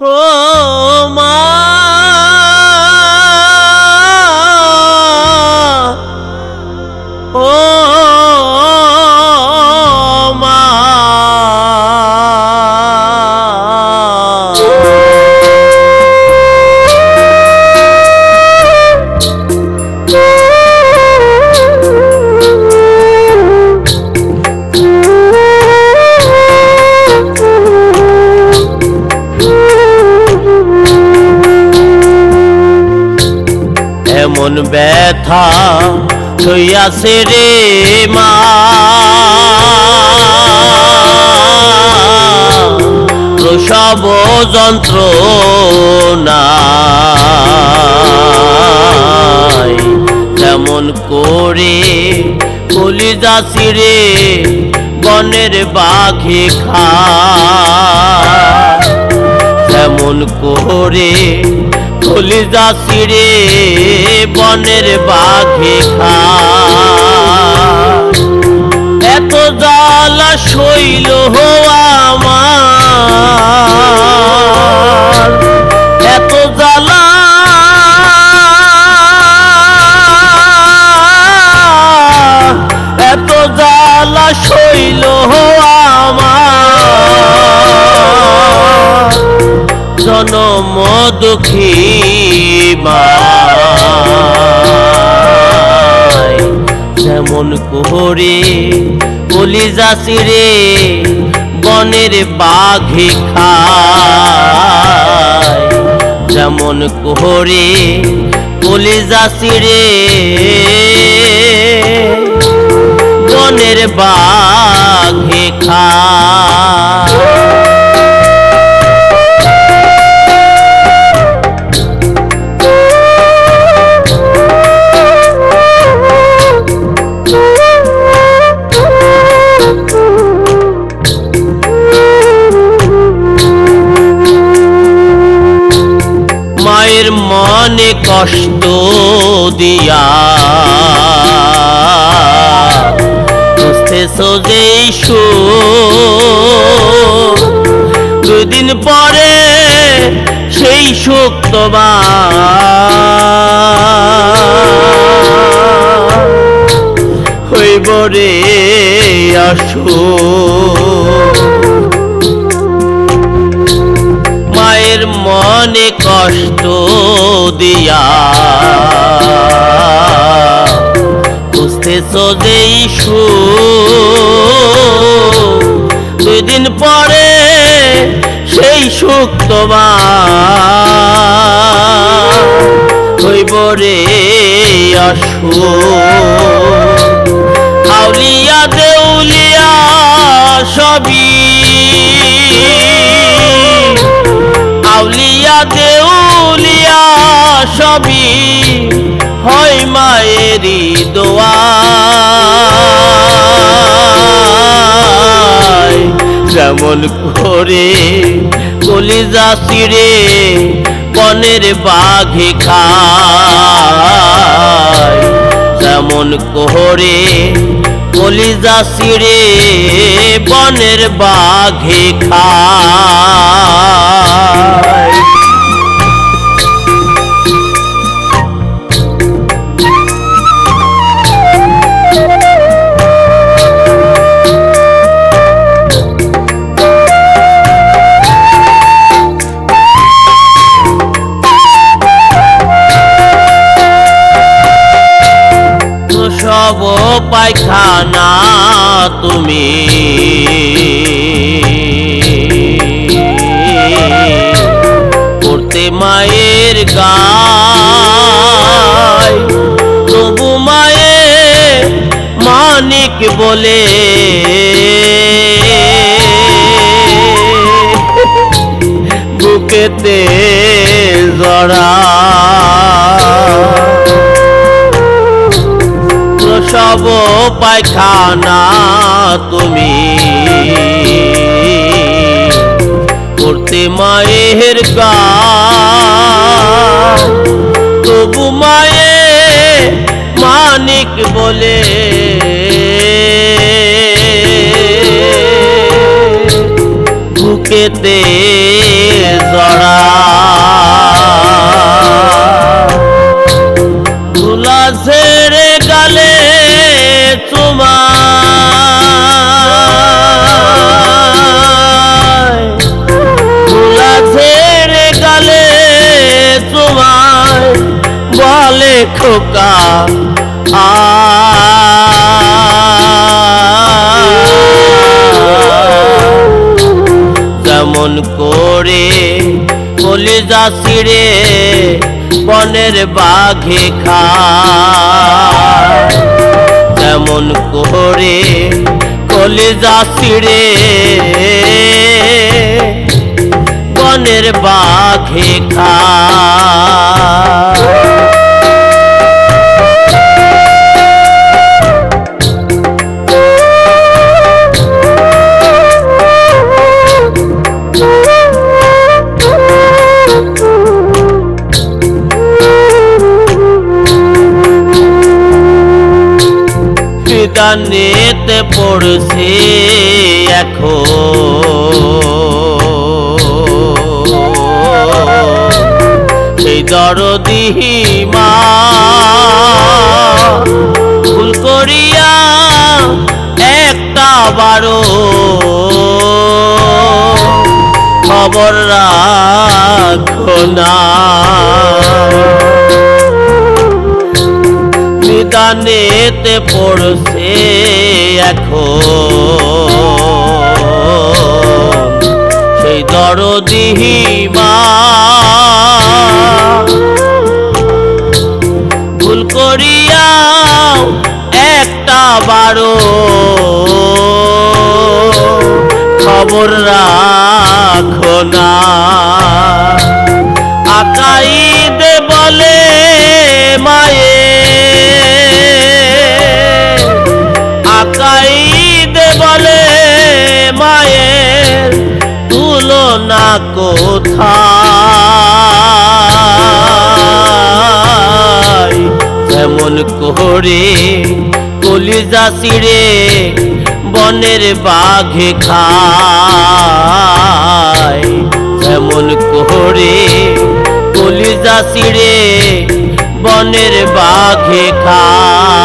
Oh. এমন ব্যথা হইয়াছে রে মা। প্রসব যন্ত্র যেমন করে কলিজা ছিঁড়ে বনের বাঘে খা যেমন করে কলিজা ছিঁড়ে বনের বাঘে খা এত জ্বালা শৈল আমার। এত জ্বালা এত জ্বালা শৈল আমার। জনম দুঃখী মায় যেমন করে কলিজা রে বনের বাঘে খায়। যেমন করে কলিজা রে বনের বাঘে খায়। কষ্ট দিয়া। বুঝতে সোজেই দুদিন পরে সেই সুখ তোমার হইব রে আসো বুঝতে সোজেই দুই দিন পরে সেই সুখ তোমার হইব রে আসো আউলিয়া দেউলিয়া সবই। আউলিয়া দেউলিয়া সবই হয় মায়েরই যেমন করে কলিজা ছিঁড়ে বনের বাঘে খায়। কেমন করে কলিজা ছিঁড়ে বনের বাঘে খায়। সব পায়খানা তুমি। করতে মায়ের গায় তবু মায়ে মানিক বলে। বুকেতে জড়া পায়খানা তুমি। করতে মায়ের গা তবু মায়ে মানিক বলে। বুকেতে জড়া খোকা। আ। যেমন করে কলিজা ছিঁড়ে বনের বাঘে খায়। যেমন করে কলিজা ছিঁড়ে বনের বাঘে খায়। বিদানেতে পড়ছে এখন। সেই দরদি মা ভুল করিয়া একটা বারো খবর রাখো না। নিদানেতে পড়ছে এখন সেই দরদি মা ভুল করিয়া একটা বারো খবর রাখো না। আকাইদে বলে মায়ে কোথায়? যেমন করে কলিজা ছিঁড়ে বনের বাঘে খায়। যেমন করে কলিজা ছিঁড়ে বনের বাঘে খায়।